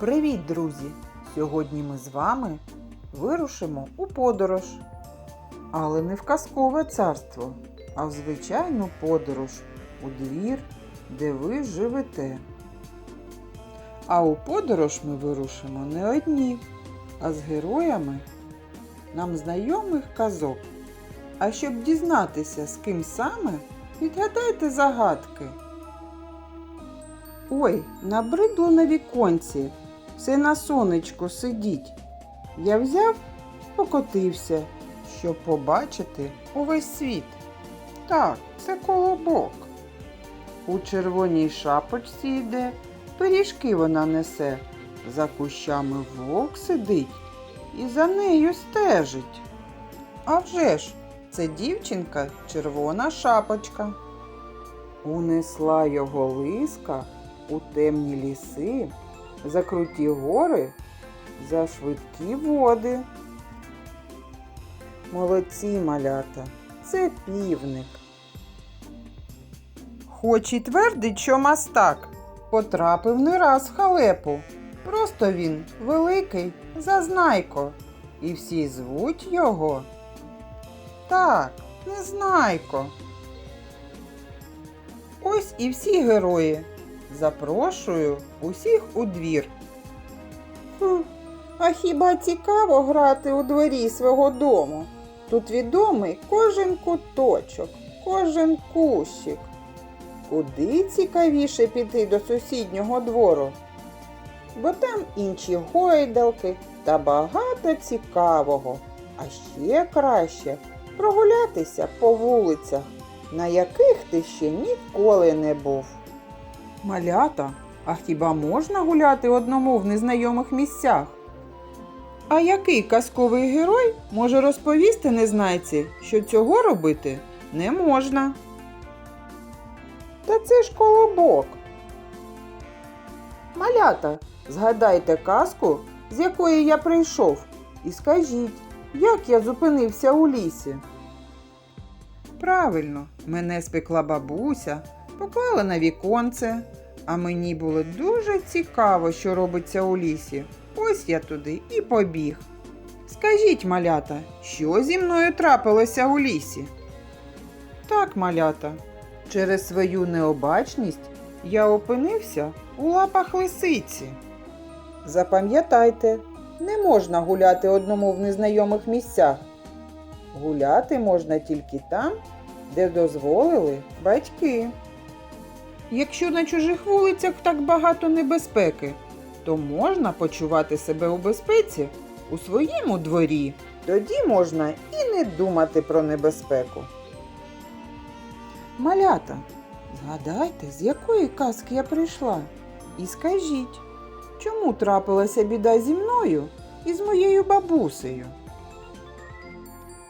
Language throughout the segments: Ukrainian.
Привіт, друзі! Сьогодні ми з вами вирушимо у подорож. Але не в казкове царство, а в звичайну подорож у двір, де ви живете. А у подорож ми вирушимо не одні, а з героями нам знайомих казок. А щоб дізнатися, з ким саме, відгадайте загадки. Ой, набридло на віконці, все на сонечку сидіть. Я взяв, покотився, щоб побачити увесь світ. Так, це колобок. У червоній шапочці йде, пиріжки вона несе. За кущами вовк сидить і за нею стежить. А вже ж, це дівчинка червона шапочка. Унесла його лиска у темні ліси, за круті гори, за швидкі води. Молодці малята, це півник. Хоч і твердить, що мастак, потрапив не раз в халепу. Просто він великий зазнайко, і всі звуть його. Так, незнайко. Ось і всі герої. Запрошую усіх у двір. Хм, а хіба цікаво грати у дворі свого дому? Тут відомий кожен куточок, кожен кущик. Куди цікавіше піти до сусіднього двору? Бо там інші гойдалки та багато цікавого, а ще краще прогулятися по вулицях, на яких ти ще ніколи не був. Малята, а хіба можна гуляти одному в незнайомих місцях? А який казковий герой може розповісти незнайці, що цього робити не можна? Та це ж колобок. Малята, згадайте казку, з якої я прийшов, і скажіть, як я зупинився у лісі. Правильно, мене спекла бабуся, поклала на віконце, а мені було дуже цікаво, що робиться у лісі. Ось я туди і побіг. Скажіть, малята, що зі мною трапилося у лісі? Так, малята, через свою необачність я опинився у лапах лисиці. Запам'ятайте, не можна гуляти одному в незнайомих місцях. Гуляти можна тільки там, де дозволили батьки. Якщо на чужих вулицях так багато небезпеки, то можна почувати себе у безпеці у своєму дворі. Тоді можна і не думати про небезпеку. Малята, згадайте, з якої казки я прийшла, і скажіть, чому трапилася біда зі мною і з моєю бабусею?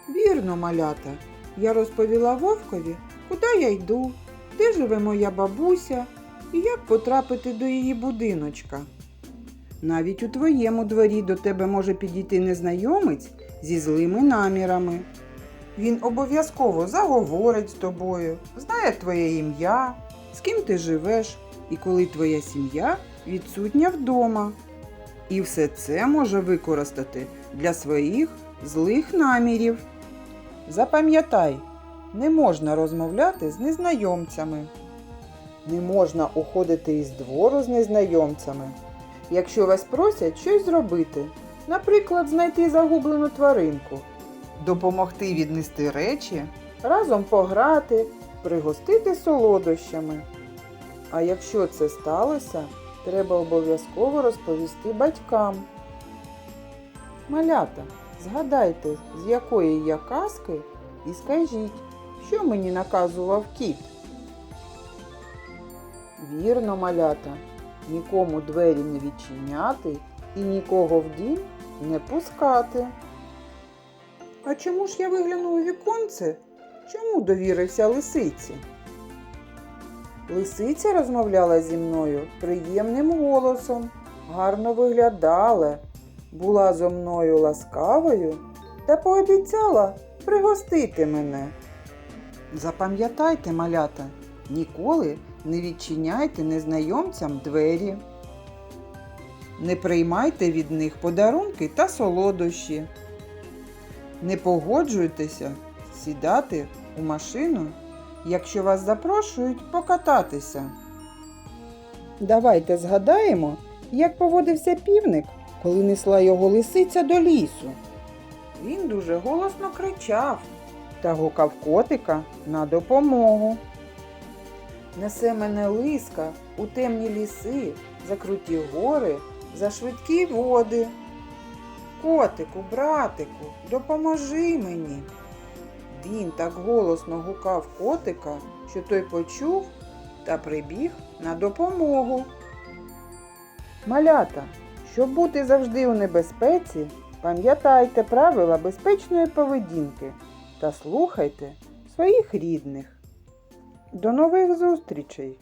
Вірно, малята, я розповіла вовкові, куди я йду, де живе моя бабуся і як потрапити до її будиночка. Навіть у твоєму дворі до тебе може підійти незнайомець зі злими намірами. Він обов'язково заговорить з тобою, знає твоє ім'я, з ким ти живеш і коли твоя сім'я відсутня вдома. І все це може використати для своїх злих намірів. Запам'ятай, не можна розмовляти з незнайомцями. Не можна уходити із двору з незнайомцями. Якщо вас просять щось зробити, наприклад, знайти загублену тваринку, допомогти віднести речі, разом пограти, пригостити солодощами. А якщо це сталося, треба обов'язково розповісти батькам. Малята, згадайте, з якої я казки, і скажіть, що мені наказував кіт. Вірно, малята, нікому двері не відчиняти і нікого в дім не пускати. А чому ж я виглянув у віконце? Чому довірився лисиці? Лисиця розмовляла зі мною приємним голосом, гарно виглядала, була зо мною ласкавою та пообіцяла пригостити мене. Запам'ятайте, малята, ніколи не відчиняйте незнайомцям двері. Не приймайте від них подарунки та солодощі. Не погоджуйтеся сідати у машину, якщо вас запрошують покататися. Давайте згадаємо, як поводився півник, коли несла його лисиця до лісу. Він дуже голосно кричав та гукав котика на допомогу. Несе мене лиска у темні ліси, за круті гори, за швидкі води. Котику, братику, допоможи мені. Він так голосно гукав котика, що той почув та прибіг на допомогу. Малята, щоб бути завжди у небезпеці, пам'ятайте правила безпечної поведінки та слухайте своїх рідних. До нових зустрічей!